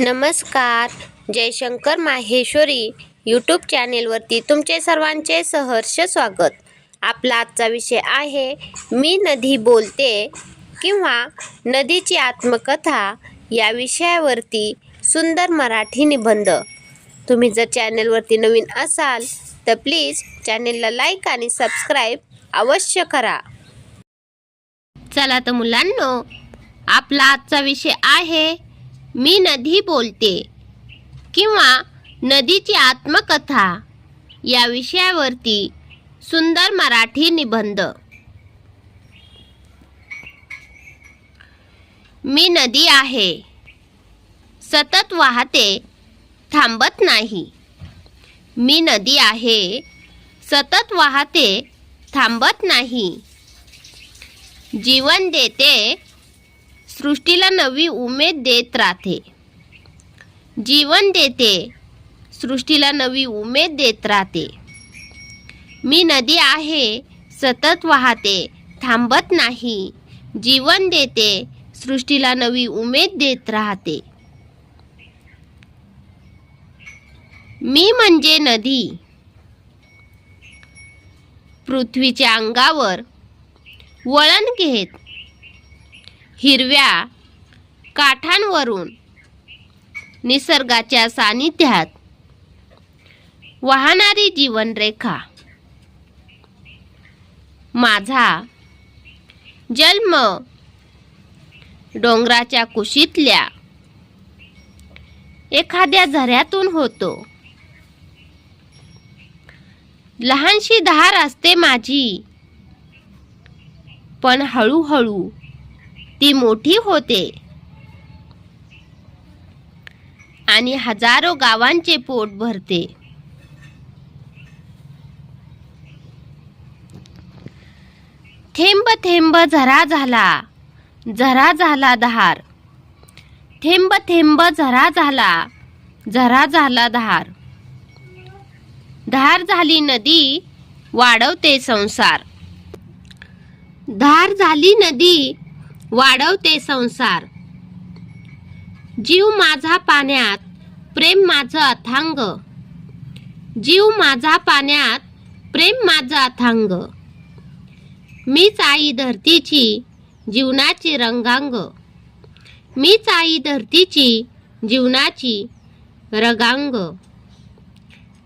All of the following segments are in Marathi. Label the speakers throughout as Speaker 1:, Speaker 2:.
Speaker 1: नमस्कार. जयशंकर माहेश्वरी यूट्यूब चॅनेलवरती तुमचे सर्वांचे सहर्ष स्वागत. आपला आजचा विषय आहे मी नदी बोलते किंवा नदीची आत्मकथा या विषयावरती सुंदर मराठी निबंध. तुम्ही जर चॅनेलवरती नवीन असाल तर प्लीज चॅनेलला लाईक आणि सबस्क्राईब अवश्य करा. चला तर मुलांनो आपला आजचा विषय आहे मी नदी बोलते किंवा नदीची आत्मकथा. या विषयावरती सुंदर मराठी निबंध. मी नदी आहे. सतत वाहते थांबत नाही. मी नदी आहे. सतत वाहते थांबत नाही. जीवन देते सृष्टीला नवी उमेद देत राहते. जीवन देते सृष्टीला नवी उमेद देत राहते. मी नदी आहे सतत वाहते थांबत नाही. जीवन देते सृष्टीला नवी उमेद देत राहते. मी म्हणजे नदी. पृथ्वीच्या अंगावर वळण घेत हिरव्या काठांवरून निसर्गाच्या सानिध्यात वाहणारी जीवनरेखा. माझा जन्म डोंगराच्या कुशीतल्या एखाद्या झऱ्यातून होतो. लहानशी धार असते माझी पण हळूहळू ती मोठी होते. आणि हजारो गावांचे पोट भरते. थेंब थेंब झरा झाला. झरा झाला धार थेंब थेंब झरा झाला. झरा झाला धार धार झाली नदी वाढवते संसार. धार झाली नदी वाढवते संसार. जीव माझा पाण्यात प्रेम माझं अथांग. जीव माझा पाण्यात प्रेम माझं अथांग. मीच आई धरतीची जीवनाची रंगांग. मीच आई धरतीची जीवनाची रगांग.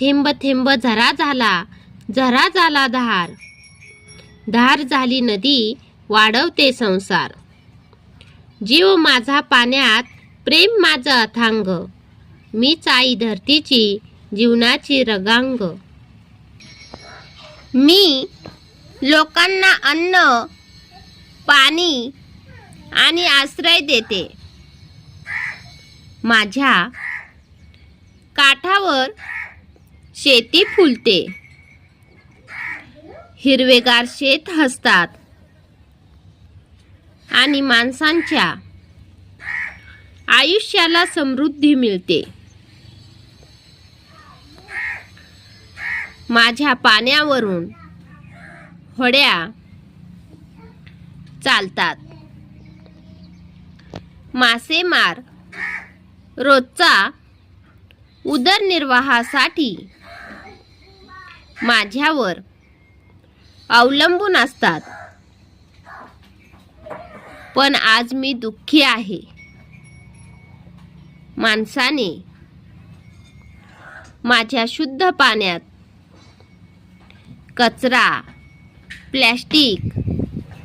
Speaker 1: थेंब थेंब झरा झाला झरा झाला धार. धार झाली नदी वाढवते संसार. जीव माझा पाण्यात प्रेम माझं अथांग. मीच आई धरतीची जीवनाची रगांग. मी लोकांना अन्न पाणी आणि आश्रय देते. माझ्या काठावर शेती फुलते. हिरवेगार शेत हसतात. आणि माणसांच्या आयुष्याला समृद्धी मिळते. माझ्या पाण्यावरून होड्या चालतात. मासेमार रोजचा उदरनिर्वाहासाठी माझ्यावर अवलंबून असतात. पण आज मी दुःखी आहे. माणसाने माझ्या शुद्ध पाण्यात कचरा प्लॅस्टिक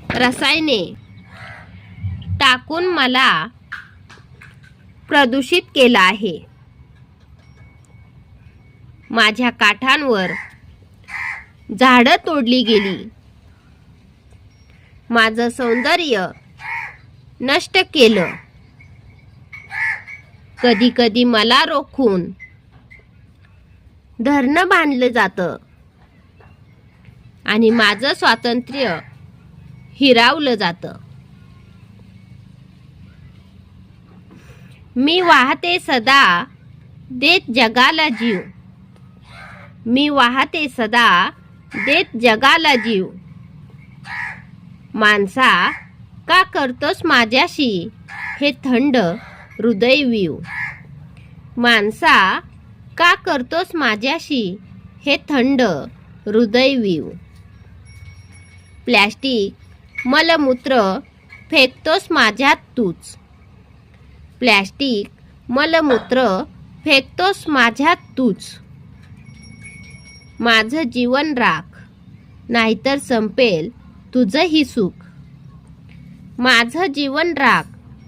Speaker 1: रसायने टाकून मला प्रदूषित केलं आहे. माझ्या काठांवर झाडं तोडली गेली. माझं सौंदर्य नष्ट केलं. कधी कधी मला रोखून धरणं बांधलं जातं. आणि माझं स्वातंत्र्य हिरावलं जातं. मी वाहते सदा देत जगाला जीव. मी वाहते सदा देत जगाला जीव. माणसा का करतोस माझ्याशी? हे थंड हृदयवीव माणसा का करतोस माझ्याशी? हे थंड हृदयवीव प्लॅस्टिक मलमूत्र फेकतोस माझ्यात तूच. प्लॅस्टिक मलमूत्र फेकतोस माझ्यात तूच. माझं जीवन राख नाहीतर संपेल तुझंही सुख. माझं जीवन राग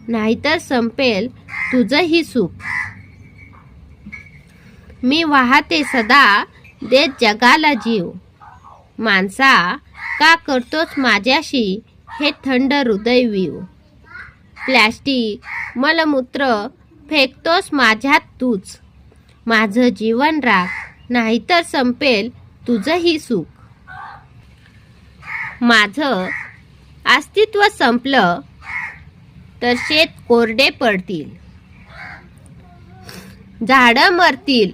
Speaker 1: नाहीतर संपेल तुझंही सुख. मी वाहते सदा देत जगाला जीव. माणसा का करतोस माझ्याशी हे थंड हृदय विव. प्लॅस्टिक मलमूत्र फेकतोस माझ्यात तूच. माझं जीवन राख नाहीतर संपेल तुझंही सुख. माझं अस्तित्व संपलं तर शेत कोरडे पडतील. झाडं मरतील.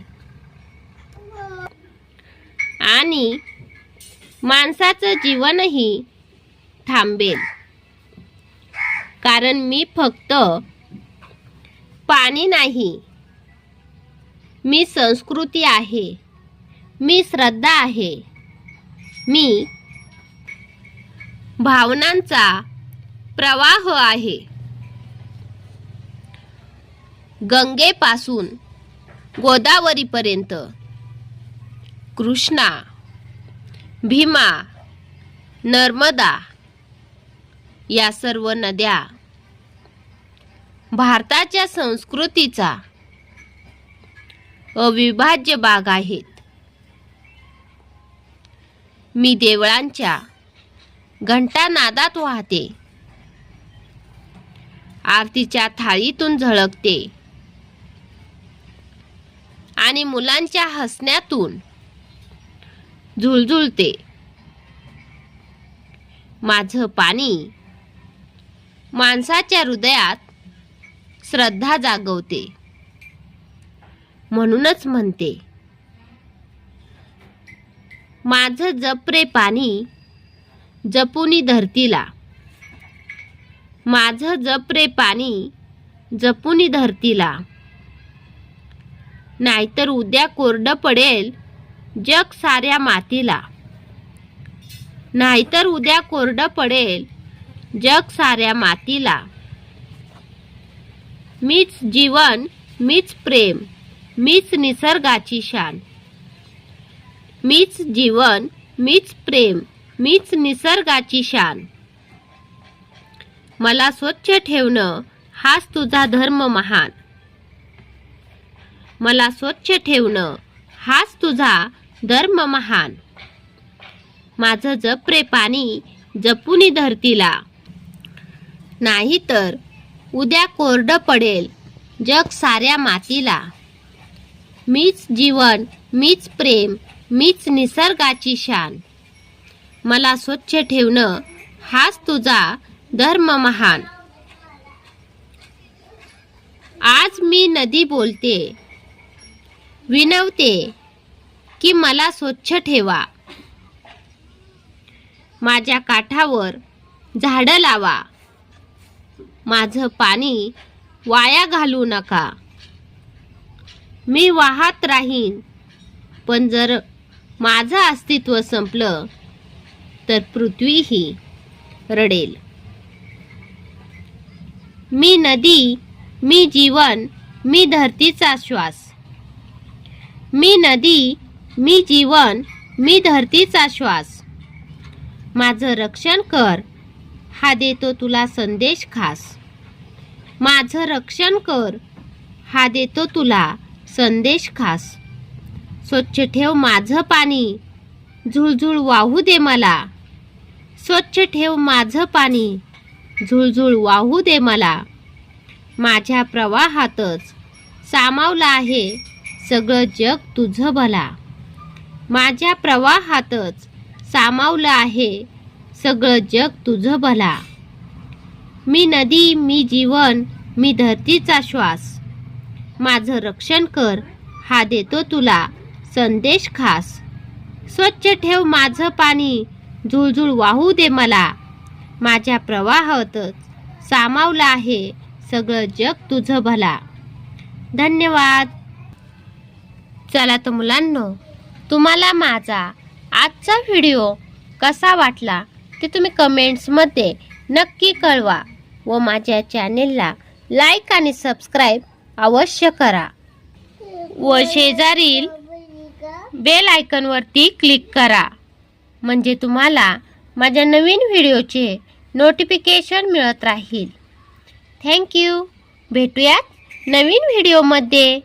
Speaker 1: आणि माणसाचं जीवनही थांबेल. कारण मी फक्त पाणी नाही मी संस्कृती आहे मी श्रद्धा आहे मी भावनांचा प्रवाह आहे. गंगेपासून गोदावरीपर्यंत कृष्णा भीमा नर्मदा या सर्व नद्या भारताच्या संस्कृतीचा अविभाज्य भाग आहेत. मी देवळांच्या घंटानादात वाहते. आरतीच्या थाळीतून झळकते. आणि मुलांच्या हसण्यातून झुळझुळते माझं पाणी माणसाच्या हृदयात श्रद्धा जागवते. म्हणूनच म्हणते माझं जपरे पाणी जपुनी धरतीला. माझं जप रे पाणी जपुनी धरतीला. नाहीतर उद्या कोरडं पडेल जग साऱ्या मातीला. नाहीतर उद्या कोरडं पडेल जग साऱ्या मातीला. मीच जीवन मीच प्रेम मीच निसर्गाची शान. मीच जीवन मीच प्रेम मीच निसर्गाची शान. मला स्वच्छ ठेवणं हाच तुझा धर्म महान. मला स्वच्छ ठेवणं हाच तुझा धर्म महान. माझं जपरे पाणी जपूनी धरतीला. नाहीतर उद्या कोरडं पडेल जग साऱ्या मातीला. मीच जीवन मीच प्रेम मीच निसर्गाची शान. मला स्वच्छ ठेवणं हाच तुझा धर्म महान. आज मी नदी बोलते विनवते की मला स्वच्छ ठेवा. माझ्या काठावर झाडं लावा. माझं पाणी वाया घालू नका. मी वाहत राहीन पण जर माझं अस्तित्व संपलं तर पृथ्वीही रडेल. मी नदी मी जीवन मी धरतीचा श्वास. मी नदी मी जीवन मी धरतीचा श्वास. माझं रक्षण कर हा देतो तुला संदेश खास. माझं रक्षण कर हा देतो तुला संदेश खास. स्वच्छ ठेव माझं पाणी झुळझुळ वाहू दे मला. स्वच्छ ठेव माझं पाणी. झुळझुळ वाहू दे मला. माझ्या प्रवाहातच सामावलं आहे सगळं जग तुझं भला. माझ्या प्रवाहातच सामावलं आहे सगळं जग तुझं भला. मी नदी मी जीवन मी धरतीचा श्वास. माझं रक्षण कर हा देतो तुला संदेश खास. स्वच्छ ठेव माझं पाणी झुळझुळ वाहू दे मला. माझ्या प्रवाहातच सामावलं आहे सगळं जग तुझं भला. धन्यवाद. चला तर मुलांनो तुम्हाला माझा आजचा व्हिडिओ कसा वाटला ते तुम्ही कमेंट्समध्ये नक्की कळवा व माझ्या चॅनेलला लाईक आणि सबस्क्राईब अवश्य करा. व शेजारील बेल आयकनवरती क्लिक करा. म्हणजे तुम्हाला माझ्या नवीन व्हिडिओचे नोटिफिकेशन मिळत राहील. थँक्यू भेटूयात नवीन व्हिडिओमध्ये.